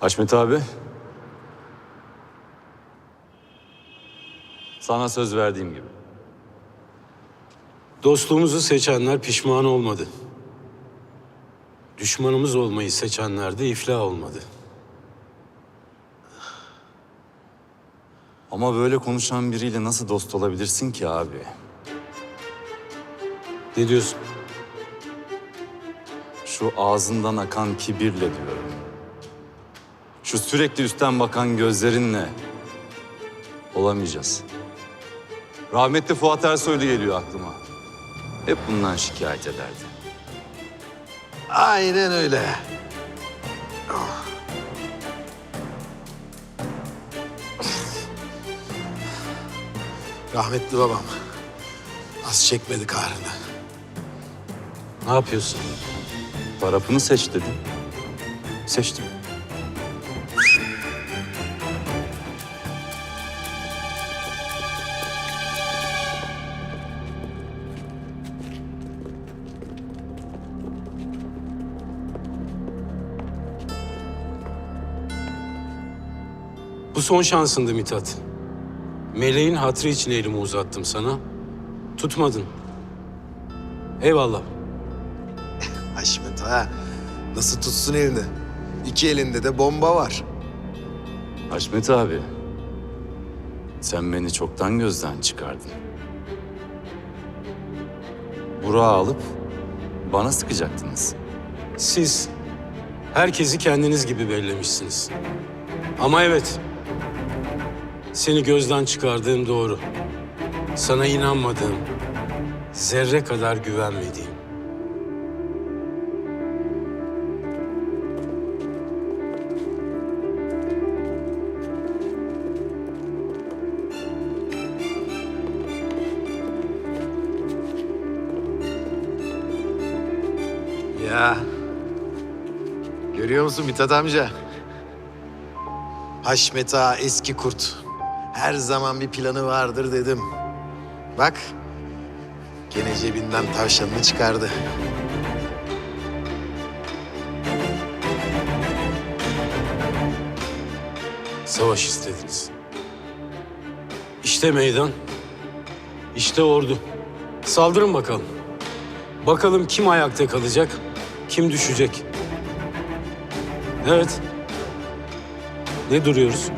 Haşmet abi. Sana söz verdiğim gibi. Dostluğumuzu seçenler pişman olmadı. Düşmanımız olmayı seçenler de iflah olmadı. Ama böyle konuşan biriyle nasıl dost olabilirsin ki abi? Ne diyorsun? Şu ağzından akan kibirle diyorum. Şu sürekli üstten bakan gözlerinle olamayacağız. Rahmetli Fuat Ersoylu geliyor aklıma. Hep bundan şikayet ederdi. Aynen öyle. Rahmetli babam. Az çekmedi kahrını. Ne yapıyorsun? Tarafını seç dedi. Seçtim. Bu son şansındı Mithat. Meleğin hatrı için elimi uzattım sana. Tutmadın. Eyvallah. Haşmet ha. Nasıl tutsun elini? İki elinde de bomba var. Haşmet abi. Sen beni çoktan gözden çıkardın. Burak'ı alıp bana sıkacaktınız. Siz herkesi kendiniz gibi bellemişsiniz. Ama evet, seni gözden çıkardığım doğru. Sana inanmadığım, zerre kadar güvenmediğim. Ya. Görüyor musun Mithat amca? Haşmet ağa eski kurt. Her zaman bir planı vardır dedim. Bak. Gene cebinden tavşanını çıkardı. Savaş istediniz. İşte meydan, işte ordu. Saldırın bakalım. Bakalım kim ayakta kalacak, kim düşecek. Evet. Ne duruyoruz?